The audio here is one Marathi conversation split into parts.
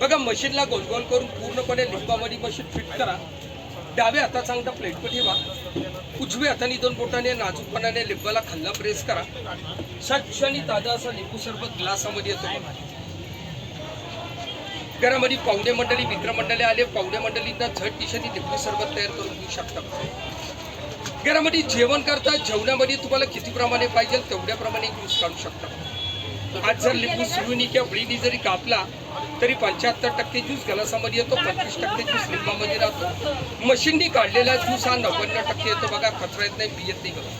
बघा. मशीनला गोलगोल करून पूर्णपणे लिंबामध्ये मशीन फिट करा. डाव्या हाताचा चांगला प्लेटवर ठेवा. उजव्या हाताने दोन बोटाने नाजूकपणाने लिंबाला खाल्ला प्रेस करा. स्वच्छ आणि ताजा असा लिंबू सरबत ग्लासामध्ये येतो घरामध्ये पाहुणे मंडळी मित्रमंडळी आले. पाहुणे मंडळींना झट दिशेने लिंबू सरबत तयार करून देऊ शकता. घरामध्ये जेवण करता जेवणामध्ये तुम्हाला किती प्रमाणे पाहिजे तेवढ्या प्रमाणे काढू शकता. आज जर लिंबू सुरुनी किंवा वळीनी जरी कापला तरी पंच्याहत्तर टक्के ज्यूस गलासामध्ये येतो पंचवीस टक्के ज्यूस लिंबामध्ये राहतो. मशीननी काढलेला ज्यूस हा नव्याण्णव टक्के येतो. बघा कचरा येत नाही पियत नाही बघा.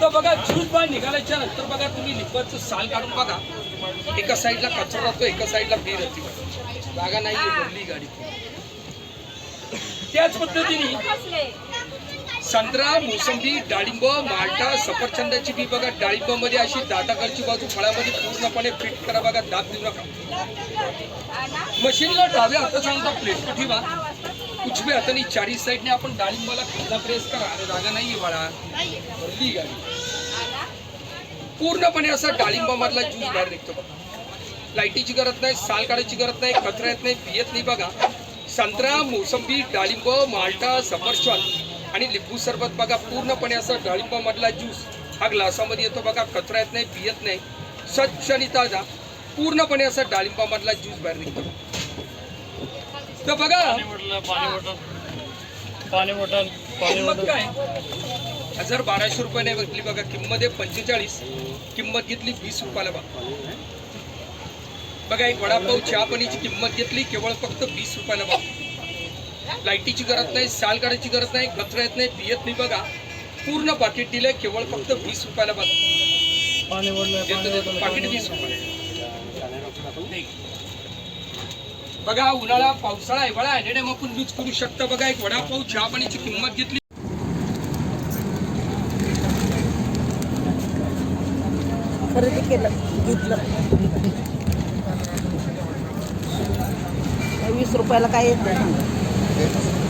तर बघा ज्यूस बाहेर निघाल्याच्या नंतर बघा तुम्ही लिंबाचं साल काढून बघा. एका साईडला कचरा राहतो एका साईडला बी राहते बघा. जागा नाही भरली गाडी. त्याच पद्धतीने संत्रा मोसंबी डाळिंब माल्टा सफरचंदाची बी बघा डाळिंबामध्ये अशी दाताकडची बाजू फळामध्ये पूर्णपणे फिट करा बघा दाब देऊ नका. मशीनला डाव्या आता सांगतो प्लेट ठेवा उजव्या हाताने चारी साईडने आपण डाळिंबाला खाल्ला प्रेस करा. अरे जागा नाहीये बाळा. भरली गाडी. पूर्णपणे असा डाळिंबामधला ज्यूस बाहेर निघतो बघा. लाईटीची गरज नाही साल काढायची गरज नाही कचरा येत नाही पियत नाही बघा. संत्रा मोसंबी डाळिंब माल्टा सफरचंद आणि लिंबू सरबत बघा पूर्णपणे असं डाळिंबामधला ज्यूस हा ग्लासामध्ये येतो बघा कचरा येत नाही पियत नाही. स्वच्छ आणि ताजा पूर्णपणे असा डाळिंबामधला ज्यूस बाहेर निघतो. तर बघा. पाणी बॉटल पाणी किंमत बॉटल काय? हजार बाराशे रुपयाने घेतली बघा किंमत आहे पंचेचाळीस. किंमत घेतली वीस रुपयाला बघा बघा एक वडापाव चहा पाणीची किंमत घेतली केवळ फक्त वीस रुपयाला बघा लाईटीची गरज नाही साल काढायची गरज नाही कचरा येत नाही पियत नाही बघा. पूर्ण पाकिट दिलंय केवळ फक्त वीस रुपयाला बघा पाकिट वीस रुपये. बघा उन्हाळा पावसाळा हिवाळा हॅडेडॅम आपण यूज करू शकता. बघा एक वडापाव चहा पाणीची किंमत घेतली. खरेदी केलं घेतलं. वीस रुपयाला काय येत नाही. இருக்குது